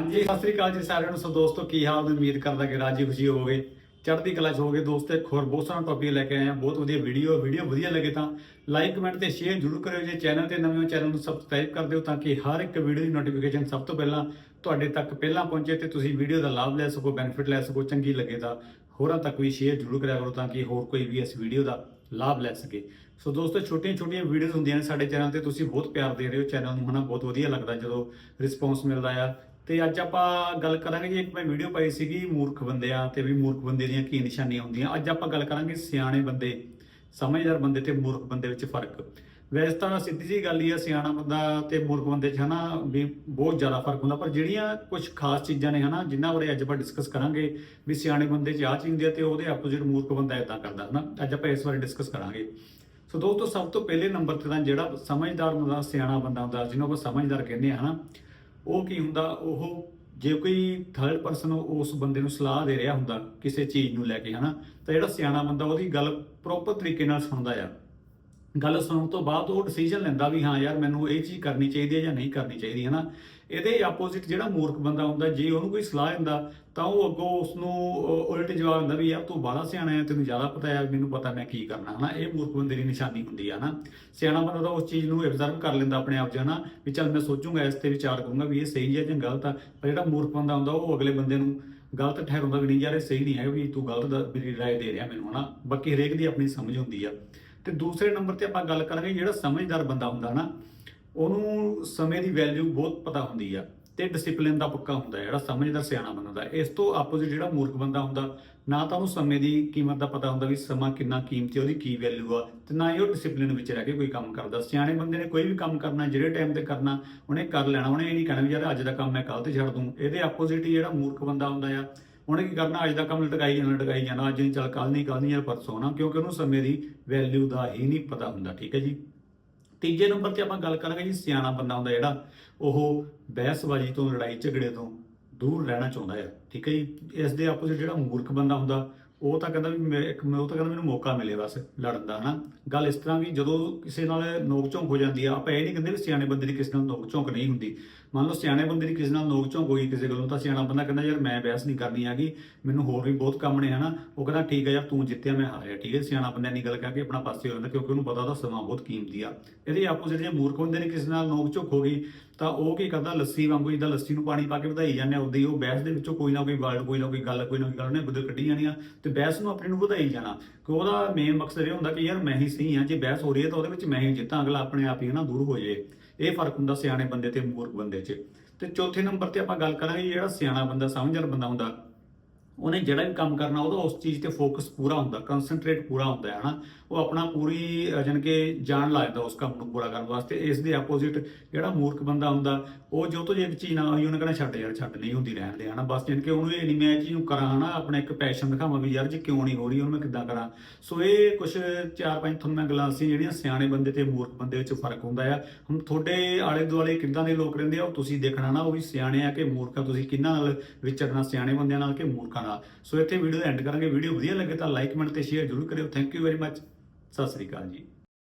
ਹਾਂਜੀ, ਸਤਿ ਸ੍ਰੀ ਅਕਾਲ ਜੀ ਸਾਰਿਆਂ ਨੂੰ। ਸੋ ਦੋਸਤੋ, ਕੀ ਹਾਲ ਨੇ? ਉਮੀਦ ਕਰਦਾ ਕਿ ਰਾਜੀ ਖੁਸ਼ੀ ਹੋਵੋਗੇ। ਚੜ੍ਹਦੀ ਕਲਾ ਚ ਹੋਵੋਗੇ। ਦੋਸਤੋ, ਇੱਕ ਹੋਰ ਬਹੁਤ ਸਾਰਾ ਟੌਪਿਕ ਲੈ ਕੇ ਆਏ ਹਾਂ। ਬਹੁਤ ਵਧੀਆ ਵੀਡੀਓ ਵੀਡੀਓ ਵਧੀਆ ਲੱਗੇ ਤਾਂ ਲਾਈਕ ਕਮੈਂਟ ਤੇ ਸ਼ੇਅਰ ਜ਼ਰੂਰ ਕਰਿਓ। ਜੇ ਚੈਨਲ ਤੇ ਨਵੇਂ ਹੋ ਚੈਨਲ ਨੂੰ ਸਬਸਕ੍ਰਾਈਬ ਕਰ ਦਿਓ ਤਾਂ ਕਿ ਹਰ ਇੱਕ ਵੀਡੀਓ ਦੀ ਨੋਟੀਫਿਕੇਸ਼ਨ ਸਭ ਤੋਂ ਪਹਿਲਾਂ ਤੁਹਾਡੇ ਤੱਕ ਪਹਿਲਾਂ ਪਹੁੰਚੇ ਤੇ ਤੁਸੀਂ ਵੀਡੀਓ ਦਾ ਲਾਭ ਲੈ ਸਕੋ ਬੈਨੀਫਿਟ ਲੈ ਸਕੋ, ਚੰਗੀ ਲੱਗੇ ਤਾਂ ਹੋਰਾਂ ਤੱਕ ਵੀ ਸ਼ੇਅਰ ਜ਼ਰੂਰ ਕਰਿਆ ਕਰੋ ਤਾਂ ਕਿ ਹੋਰ ਕੋਈ ਵੀ ਇਸ ਵੀਡੀਓ ਦਾ ਲਾਭ ਲੈ ਸਕੇ। ਸੋ ਦੋਸਤੋ ਛੋਟੀਆਂ ਛੋਟੀਆਂ ਵੀਡੀਓਜ਼ ਹੁੰਦੀਆਂ ਨੇ ਸਾਡੇ ਚੈਨਲ ਤੇ। ਤੁਸੀਂ ਬਹੁਤ ਪਿਆਰ ਦੇ ਰਹੇ ਹੋ। ਚੈਨਲ ਨੂੰ ਹਨਾ, ਬਹੁਤ ਵਧੀਆ ਲੱਗਦਾ ਜਦੋਂ ਰਿਸਪੌਂਸ ਮਿਲਦਾ ਆ। ਤੇ ਅੱਜ ਆਪਾਂ ਗੱਲ ਕਰਾਂਗੇ ਜੀ, ਇੱਕ ਮੈਂ ਵੀਡੀਓ ਪਾਈ ਸੀਗੀ ਮੂਰਖ ਬੰਦਿਆਂ ਤੇ ਵੀ ਮੂਰਖ ਬੰਦੇ ਦੀਆਂ ਕੀ ਨਿਸ਼ਾਨੀਆਂ ਹੁੰਦੀਆਂ। ਅੱਜ ਆਪਾਂ ਗੱਲ ਕਰਾਂਗੇ ਸਿਆਣੇ ਬੰਦੇ, ਸਮਝਦਾਰ ਬੰਦੇ ਤੇ ਮੂਰਖ ਬੰਦੇ ਵਿੱਚ ਫ਼ਰਕ। ਵੈਸੇ ਤਾਂ ਸਿੱਧੀ ਜੀ ਗੱਲ ਹੀ ਆ, ਸਿਆਣਾ ਬੰਦਾ ਤੇ ਮੂਰਖ ਬੰਦੇ 'ਚ ਹਨਾ ਵੀ ਬਹੁਤ ਜ਼ਿਆਦਾ ਫ਼ਰਕ ਹੁੰਦਾ, ਪਰ ਜਿਹੜੀਆਂ ਕੁਝ ਖਾਸ ਚੀਜ਼ਾਂ ਨੇ ਹਨਾ, ਜਿਨ੍ਹਾਂ ਬਾਰੇ ਅੱਜ ਆਪਾਂ ਡਿਸਕਸ ਕਰਾਂਗੇ ਵੀ ਸਿਆਣੇ ਬੰਦੇ 'ਚ ਆਹ ਚੀਜ਼ ਹੁੰਦੀ ਆ ਤੇ ਉਹਦੇ ਆਪੋਜ਼ਿਟ ਮੂਰਖ ਬੰਦਾ ਇਦਾਂ ਕਰਦਾ ਹਨਾ। ਅੱਜ ਆਪਾਂ ਇਸ ਬਾਰੇ ਡਿਸਕਸ ਕਰਾਂਗੇ। ਸੋ ਦੋਸਤੋ, ਸਭ ਤੋਂ ਪਹਿਲੇ ਨੰਬਰ ਤੇ ਤਾਂ ਜਿਹੜਾ ਸਮਝਦਾਰ ਬੰਦਾ, ਸਿਆਣਾ ਬੰਦਾ ਹੁੰਦਾ, ਜਿਹਨੂੰ ਆਪਾਂ ਸਮਝਦਾਰ ਕਹਿੰਦੇ ਆ ਹਨਾ ਉਹ ਕੀ ਹੁੰਦਾ? ਉਹ ਜੇ ਕੋਈ ਥਰਡ ਪਰਸਨ ਉਸ ਬੰਦੇ ਨੂੰ ਸਲਾਹ ਦੇ ਰਿਹਾ ਹੁੰਦਾ ਕਿਸੇ ਚੀਜ਼ ਨੂੰ ਲੈ ਕੇ, ਹਨਾ? ਤਾਂ ਜਿਹੜਾ ਸਿਆਣਾ ਬੰਦਾ ਉਹਦੀ ਗੱਲ ਪ੍ਰੋਪਰ ਤਰੀਕੇ ਨਾਲ ਸੁਣਦਾ ਆ। ਗੱਲ ਸੁਣਨ ਤੋਂ ਬਾਅਦ ਉਹ ਡਿਸੀਜਨ ਲੈਂਦਾ ਵੀ ਹਾਂ ਯਾਰ ਮੈਨੂੰ ਇਹ ਚੀਜ਼ ਕਰਨੀ ਚਾਹੀਦੀ ਹੈ ਜਾਂ ਨਹੀਂ ਕਰਨੀ ਚਾਹੀਦੀ ਹੈ ਨਾ ਇਹਦੇ ਆਪੋਜ਼ਿਟ ਜਿਹੜਾ ਮੂਰਖ ਬੰਦਾ ਹੁੰਦਾ, ਜੇ ਉਹਨੂੰ ਕੋਈ ਸਲਾਹ ਦਿੰਦਾ, ਤਾਂ ਉਹ ਅੱਗੋਂ ਉਸ ਨੂੰ ਉਲਟ ਜਵਾਬ ਦਿੰਦਾ ਵੀ ਯਾਰ ਤੂੰ ਬਾਹਲਾ ਸਿਆਣਾ ਹੈ, ਤੈਨੂੰ ਜ਼ਿਆਦਾ ਪਤਾ ਹੈ, ਮੈਨੂੰ ਪਤਾ ਮੈਂ ਕੀ ਕਰਨਾ, ਹਨਾ? ਇਹ ਮੂਰਖ ਬੰਦੇ ਦੀ ਨਿਸ਼ਾਨੀ ਹੁੰਦੀ ਆ ਨਾ ਸਿਆਣਾ ਬੰਦਾ ਤਾਂ ਉਸ ਚੀਜ਼ ਨੂੰ ਅਬਜ਼ਰਵ ਕਰ ਲੈਂਦਾ ਆਪਣੇ ਆਪ 'ਚ, ਹਨਾ? ਵੀ ਚੱਲ ਮੈਂ ਸੋਚੂੰਗਾ, ਇਸ ਤੇ ਵਿਚਾਰ ਕਰੂੰਗਾ ਵੀ ਇਹ ਸਹੀ ਹੈ ਜਾਂ ਗਲਤ ਆ। ਪਰ ਜਿਹੜਾ ਮੂਰਖ ਬੰਦਾ ਹੁੰਦਾ, ਉਹ ਅਗਲੇ ਬੰਦੇ ਨੂੰ ਗਲਤ ਠਹਿਰਾਉਂਦਾ ਵੀ ਨਹੀਂ, ਯਾਰ ਇਹ ਸਹੀ ਨਹੀਂ ਹੈ ਵੀ ਤੂੰ ਗਲਤ ਮੇਰੀ ਰਾਏ ਦੇ ਰਿਹਾ ਮੈਨੂੰ, ਹਨਾ? ਬਾਕੀ ਹਰੇਕ ਦੀ ਆਪਣੀ ਸਮਝ ਹੁੰਦੀ ਆ। ਤੇ ਦੂਸਰੇ ਨੰਬਰ ਤੇ ਆਪਾਂ ਗੱਲ ਕਰਾਂਗੇ ਜਿਹੜਾ ਸਮਝਦਾਰ ਬੰਦਾ ਹੁੰਦਾ ਨਾ ਉਹਨੂੰ ਸਮੇਂ ਦੀ ਵੈਲਿਊ ਬਹੁਤ ਪਤਾ ਹੁੰਦੀ ਆ ਤੇ ਡਿਸਪਲਿਨ ਦਾ ਪੱਕਾ ਹੁੰਦਾ ਜਿਹੜਾ ਸਮਝਦਾਰ ਸਿਆਣਾ ਬੰਦਾ ਹੁੰਦਾ ਇਸ ਤੋਂ ਆਪੋਜ਼ਿਟ ਜਿਹੜਾ ਮੂਰਖ ਬੰਦਾ ਹੁੰਦਾ ਨਾ ਤਾਂ ਉਹਨੂੰ ਸਮੇਂ ਦੀ ਕੀਮਤ ਦਾ ਪਤਾ ਹੁੰਦਾ ਵੀ ਸਮਾਂ ਕਿੰਨਾ ਕੀਮਤੀ ਹੈ, ਉਹਦੀ ਕੀ ਵੈਲਿਊ ਆ ਤੇ ਨਾ ਹੀ ਉਹ ਡਿਸਪਲਿਨ ਵਿੱਚ ਰਹਿ ਕੇ ਕੋਈ ਕੰਮ ਕਰਦਾ। ਸਿਆਣੇ ਬੰਦੇ ਨੇ ਕੋਈ ਵੀ ਕੰਮ ਕਰਨਾ ਜਿਹੜੇ ਟਾਈਮ ਤੇ ਕਰਨਾ ਉਹਨੇ ਕਰ ਲੈਣਾ ਉਹਨੇ ਇਹ ਨਹੀਂ ਕਹਿਣਾ ਵੀ ਯਾਰ ਅੱਜ ਦਾ ਕੰਮ ਮੈਂ ਕੱਲ ਤੇ ਛੱਡ ਦੂੰ। ਇਹਦੇ ਆਪੋਜ਼ਿਟ ਹੀ ਜਿਹੜਾ ਮੂਰਖ ਬੰਦਾ ਹੁੰਦਾ ਆ ਉਹਨੇ ਕੀ ਕਰਨਾ, ਅੱਜ ਦਾ ਕੰਮ ਲਟਕਾਈ ਜਾਣਾ ਲਟਕਾਈ ਜਾਣਾ, ਅੱਜ ਨਹੀਂ, ਚੱਲ ਕੱਲ ਨਹੀਂ ਕੱਲ ਨਹੀਂ, ਯਾਰ ਪਰਸੋਂ ਨਾ ਕਿਉਂਕਿ ਉਹਨੂੰ ਸਮੇਂ ਦੀ ਵੈਲਿਊ ਦਾ ਹੀ ਨਹੀਂ ਪਤਾ ਹੁੰਦਾ, ਠੀਕ ਹੈ ਜੀ? ਤੀਜੇ ਨੰਬਰ ਤੇ ਆਪਾਂ ਗੱਲ ਕਰਾਂਗੇ ਜੀ, ਸਿਆਣਾ ਬੰਦਾ ਹੁੰਦਾ ਜਿਹੜਾ, ਉਹ ਬਹਿਸਬਾਜ਼ੀ ਤੋਂ, ਲੜਾਈ ਝਗੜੇ ਤੋਂ ਦੂਰ ਰਹਿਣਾ ਚਾਹੁੰਦਾ ਹੈ, ਠੀਕ ਹੈ ਜੀ? ਇਸ ਦੇ ਆਪੋਜ਼ਿਟ ਜਿਹੜਾ ਮੂਰਖ ਬੰਦਾ ਹੁੰਦਾ ਉਹ ਤਾਂ ਕਹਿੰਦਾ ਵੀ ਮੈਂ ਇੱਕ ਮੈਂ ਉਹ ਤਾਂ ਕਹਿੰਦਾ ਮੈਨੂੰ ਮੌਕਾ ਮਿਲੇ ਬਸ ਲੜਨ ਦਾ, ਹਨਾ? ਗੱਲ ਇਸ ਤਰ੍ਹਾਂ ਵੀ ਜਦੋਂ ਕਿਸੇ ਨਾਲ ਨੋਕ ਝੋਂਕ ਹੋ ਜਾਂਦੀ ਆ, ਆਪਾਂ ਇਹ ਨਹੀਂ ਕਹਿੰਦੇ ਵੀ ਸਿਆਣੇ ਬੰਦੇ ਦੀ ਕਿਸੇ ਨਾਲ ਨੋਕ ਝੋਂਕ ਨਹੀਂ ਹੁੰਦੀ। ਮੰਨ ਲਓ ਸਿਆਣੇ ਬੰਦੇ ਦੀ ਕਿਸੇ ਨਾਲ ਨੋਕ ਝੋਂਕ ਹੋਈ ਕਿਸੇ ਗੱਲੋਂ, ਤਾਂ ਸਿਆਣਾ ਬੰਦਾ ਕਹਿੰਦਾ, ਯਾਰ ਮੈਂ ਬਹਿਸ ਨਹੀਂ ਕਰਨੀ ਹੈਗੀ, ਮੈਨੂੰ ਹੋਰ ਵੀ ਬਹੁਤ ਕੰਮ ਨੇ, ਹਨਾ? ਉਹ ਕਹਿੰਦਾ, ਠੀਕ ਹੈ ਯਾਰ, ਤੂੰ ਜਿੱਤਿਆ, ਮੈਂ ਹਾਰਿਆ, ਠੀਕ ਹੈ? ਸਿਆਣਾ ਬੰਦਾ ਨਹੀਂ ਗੱਲ ਕਹਿ ਕੇ ਆਪਣਾ ਪਾਸੇ ਹੋ ਜਾਂਦਾ, ਕਿਉਂਕਿ ਉਹਨੂੰ ਪਤਾ ਉਹਦਾ ਸਮਾਂ ਬਹੁਤ ਕੀਮਤੀ ਆ। ਇਹਦੇ ਆਪੋਜ਼ਿਟ ਜੇ ਮੂਰਖ ਬੰਦੇ ਨੇ ਕਿਸੇ ਨਾਲ ਨੋਕ ਝੋਕ ਹੋ ਗਈ, ਤਾਂ ਉਹ ਕੀ ਕਰਦਾ, ਲੱਸੀ ਵਾਂਗੂ ਜਿੱਦਾਂ ਲੱਸੀ ਨੂੰ ਪਾਣੀ ਪਾ ਕੇ ਵਧਾਈ ਜਾਂਦੇ ਆ ਉਦਾਂ ਹੀ ਉਹ ਬਹਿਸ ਦੇ ਵਿੱਚੋਂ ਕੋਈ ਨਾ ਕੋਈ ਵਰਡ ਕੋਈ ਨਾ ਕੋਈ ਗੱਲ, ਕੋਈ ਨਾ ਕੋਈ ਗੱਲ ਉਹਨੇ ਬੁੱਧ ਕੱਢੀ ਜਾਣੀ ਆ, ਤੇ ਬਹਿਸ ਨੂੰ ਆਪਣੇ ਨੂੰ ਵਧਾਈ ਜਾਣਾ। ਕਿ ਉਹਦਾ ਮੇਨ ਮਕਸਦ ਇਹ ਹੁੰਦਾ ਕਿ ਯਾਰ ਮੈਂ ਹੀ ਸਹੀ ਹਾਂ, ਜੇ ਬਹਿਸ ਹੋ ਰਹੀ ਹੈ ਤਾਂ ਉਹਦੇ ਵਿੱਚ ਮੈਂ ਹੀ ਜਿੱਤਾਂ ਅਗਲਾ ਆਪਣੇ ਆਪ ਹੀ ਨਾ, ਦੂਰ ਹੋ ਜਾਏ। ਇਹ ਫ਼ਰਕ ਹੁੰਦਾ ਸਿਆਣੇ ਬੰਦੇ ਤੇ ਮੂਰਖ ਬੰਦੇ 'ਚ। ਤੇ ਚੌਥੇ ਨੰਬਰ ਤੇ ਆਪਾਂ ਗੱਲ ਕਰਾਂਗੇ ਜਿਹੜਾ ਸਿਆਣਾ ਬੰਦਾ, ਸਮਝਦਾਰ ਬੰਦਾ ਹੁੰਦਾ। ਉਹਨੇ ਜਿਹੜਾ ਵੀ ਕੰਮ ਕਰਨਾ ਉਹਦਾ ਉਸ ਚੀਜ਼ ਤੇ ਫੋਕਸ ਪੂਰਾ ਹੁੰਦਾ ਕਨਸੈਂਟਰੇਟ ਪੂਰਾ ਹੁੰਦਾ ਹੈ ਹਨਾ? ਉਹ ਆਪਣਾ ਪੂਰੀ ਅਹ, ਜਾਣੀ ਕਿ ਜਾਨ ਲਾ ਜਾਂਦਾ ਉਸ ਕੰਮ ਨੂੰ ਪੂਰਾ ਕਰਨ ਵਾਸਤੇ। ਇਸ ਦੇ ਆਪੋਜ਼ਿਟ ਜਿਹੜਾ ਮੂਰਖ ਬੰਦਾ ਹੁੰਦਾ ਉਹ ਜੋ ਤੋਂ ਜੇ ਇੱਕ ਚੀਜ਼ ਨਾ ਹੋਈ ਉਹਨੇ ਕਹਿੰਦਾ ਛੱਡ ਯਾਰ ਛੱਡ ਨਹੀਂ ਹੁੰਦੀ ਰਹਿਣ ਦੇ ਹਨਾ? ਬਸ ਜਾਣੀ ਕਿ ਉਹਨੂੰ ਇਹ ਨਹੀਂ ਮੈਂ ਇਹ ਚੀਜ਼ ਨੂੰ ਕਰਾਂ ਹਨਾ? ਆਪਣਾ ਇੱਕ ਪੈਸ਼ਨ ਦਿਖਾਵਾਂ ਵੀ ਯਾਰ ਜੇ ਕਿਉਂ ਨਹੀਂ ਹੋ ਰਹੀ ਉਹਨੂੰ ਮੈਂ ਕਿੱਦਾਂ ਕਰਾਂ? ਸੋ ਇਹ ਕੁਝ ਚਾਰ ਪੰਜ ਤੁਹਾਨੂੰ ਮੈਂ ਗੱਲਾਂ ਸੀ ਜਿਹੜੀਆਂ ਸਿਆਣੇ ਬੰਦੇ ਤੇ ਮੂਰਖ ਬੰਦੇ ਵਿੱਚ ਫ਼ਰਕ ਹੁੰਦਾ ਆ। ਹੁਣ ਤੁਹਾਡੇ ਆਲੇ ਦੁਆਲੇ ਕਿੱਦਾਂ ਦੇ ਲੋਕ ਰਹਿੰਦੇ ਆ ਉਹ ਤੁਸੀਂ ਦੇਖਣਾ ਨਾ ਉਹ ਵੀ ਸਿਆਣੇ ਆ ਕਿ ਮੂਰਖ ਆ ਤੁਸੀਂ ਕਿੰਨਾਂ ਨਾਲ ਵਿਚਰਨਾ ਸਿਆਣੇ ਬੰਦਿਆਂ ਨਾਲ ਕਿ ਮੂਰਖਾਂ ਨਾਲ ਸੋ ਇੱਥੇ ਵੀਡੀਓ ਐਂਡ ਕਰਾਂਗੇ। ਵੀਡੀਓ ਵਧੀਆ ਲੱਗੇ ਤਾਂ ਲਾਈਕ ਕਮੈਂਟ ਤੇ ਸ਼ੇਅਰ ਜ਼ਰੂਰ ਕਰਿਓ। Thank you very much Sat Sri ਅਕਾਲ ਜੀ।